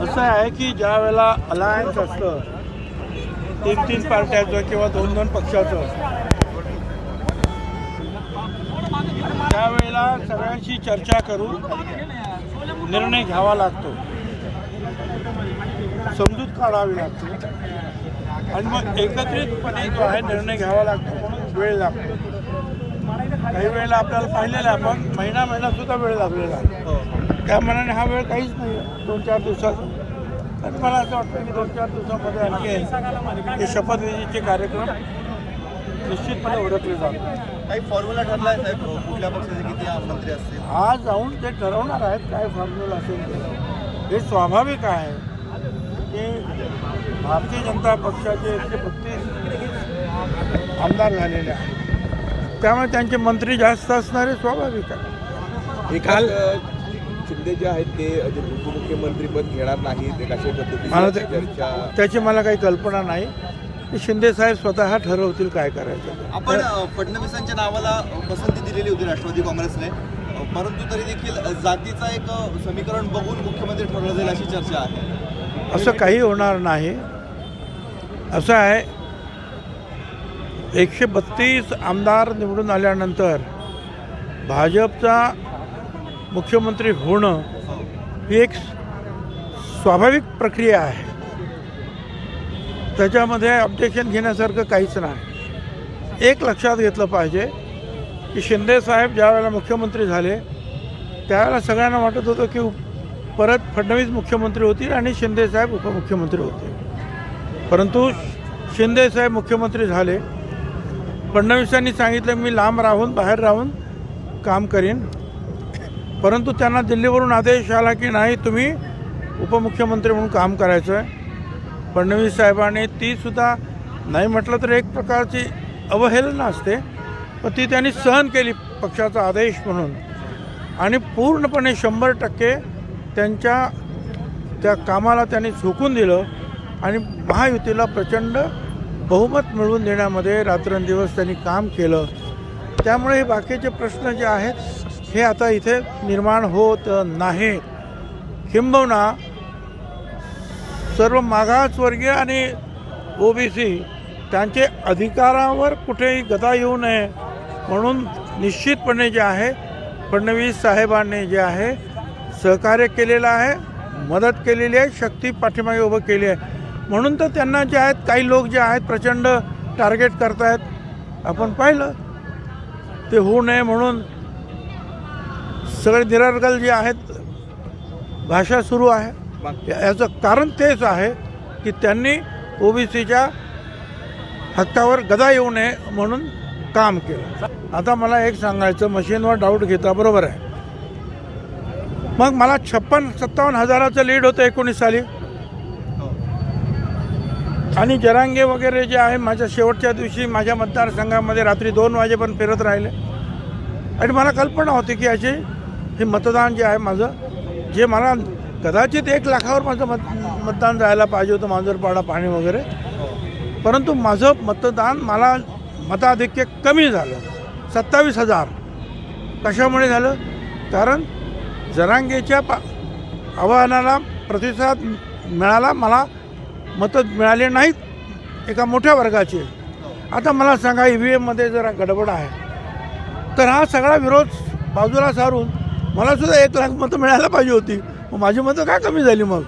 असं आहे की ज्या वेळेला अलायन्स असतं तीन तीन पार्ट्याचं किंवा दोन दोन पक्षाचं त्यावेळेला सगळ्यांशी चर्चा करून निर्णय घ्यावा लागतो. समजूत काढावी लागते. आणि मग एकत्रितपणे जो आहे निर्णय घ्यावा लागतो म्हणून वेळ लागतो. काही वेळेला आपल्याला पाहिलेलं आहे आपण महिना महिना सुद्धा वेळ लागलेला त्या मनाने हा वेळ काहीच नाही. आहे दोन चार दिवसाचा आणि मला असं वाटतं की दोन चार दिवसामध्ये आणखी हे शपथविधीचे कार्यक्रम निश्चितपणे ओळखले जातात काही फॉर्म्युला ठरला आहे साहेब? कुठल्या पक्षाचे किती मंत्री असतील? आज जाऊन ते ठरवणार आहेत. काय फॉर्म्युला असेल ते. हे स्वाभाविक आहे की भारतीय जनता पक्षाचे एकशे बत्तीस आमदार झालेले आहेत. त्यामुळे त्यांचे मंत्री जास्त असणारे स्वाभाविक आहे. काल शिंदे जे आहेत ते जे उपमुख्यमंत्रीपद घेणार नाहीत अशा मला पद्धतीची ते- चर्चा. त्याची मला काही कल्पना नाही. शिंदे साहेब स्वतः ठरवतील काय करायचं. आपण फडणवीसांच्या नावाला पसंती दिलेली होती राष्ट्रवादी काँग्रेसने. परंतु तरी देखील जातीचा एक समीकरण बघून मुख्यमंत्री ठरवलं जाईल अशी चर्चा आहे. असं काही होणार नाही. असं आहे एकशे बत्तीस आमदार निवडून आल्यानंतर भाजपचा मुख्यमंत्री होणं ही एक स्वाभाविक प्रक्रिया आहे. त्याच्यामध्ये ऑब्जेक्शन घेण्यासारखं काहीच नाही. एक लक्षात घेतलं पाहिजे की शिंदे साहेब मुख्यमंत्री झाले त्यावेळेला सगळ्यांना वाटत होतं की परत फडणवीस मुख्यमंत्री होतील आणि शिंदे साहेब उपमुख्यमंत्री होते परंतु शिंदे साहेब मुख्यमंत्री झाले. फडणवीसांनी सांगितलं मी लांब राहून बाहेर राहून काम करीन. परंतु त्यांना दिल्लीवरून आदेश आला की नाही तुम्ही उपमुख्यमंत्री म्हणून काम करायचं आहे फडणवीस साहेबांनी तीसुद्धा नाही म्हटलं तर एक प्रकारची अवहेलना असते पण ती त्यांनी सहन केली पक्षाचा आदेश म्हणून. आणि पूर्णपणे शंभर टक्के त्यांच्या त्या कामाला त्यांनी झोकून दिलं आणि महायुतीला प्रचंड बहुमत मिळवून देण्यामध्ये रात्रंदिवस त्यांनी काम केलं. त्यामुळे हे बाकीचे प्रश्न जे आहेत हे आता इथे निर्माण होत नाहीत. किंबहुना सर्व मागासवर्गीय आणि ओबीसी त्यांचे अधिकारावर कुठेही गदा येऊ नये म्हणून निश्चितपणे जे आहे फडणवीस साहेबांनी जे आहे सहकार्य केलेलं आहे मदत केलेली आहे शक्ती पाठीमागे उभं केली आहे. म्हणून तर त्यांना जे आहेत काही लोक जे आहेत प्रचंड टार्गेट करतायत. आपण पाहिलं ते होऊ नये म्हणून सगळे निरर्गल जे आहेत भाषा सुरू आहे. याचं कारण तेच आहे की त्यांनी ओबीसीच्या हक्कावर गदा येऊ नये म्हणून काम केलं. आता मला एक सांगायचं मशीनवर डाऊट घेता बरोबर आहे. मग मला छप्पन सत्तावन्न हजाराचं लीड होतं एकोणीस साली. आणि जरांगे वगैरे जे आहे माझ्या शेवटच्या दिवशी माझ्या मतदारसंघामध्ये रात्री दोन वाजेपर्यंत फिरत राहिले. आणि मला कल्पना होती की असे हे मतदान जे आहे माझं जे मला कदाचित एक लाखावर माझं मत मतदान जायला पाहिजे होतं मांजरपाडा पाणी वगैरे. परंतु माझं मतदान मला मताधिक्य कमी झालं. सत्तावीस हजार. कशामुळे झालं? कारण जरांगेच्या पा आव्हानाला प्रतिसाद मिळाला मला मतं मिळाले नाहीत एका मोठ्या वर्गाचे. आता मला सांगा ई व्ही एममध्ये जरा गडबड आहे. तर हा सगळा विरोध बाजूला सारून मला सुद्धा एक लाख मतं मिळायला पाहिजे होती. मग माझी मतं काय कमी झाली मग?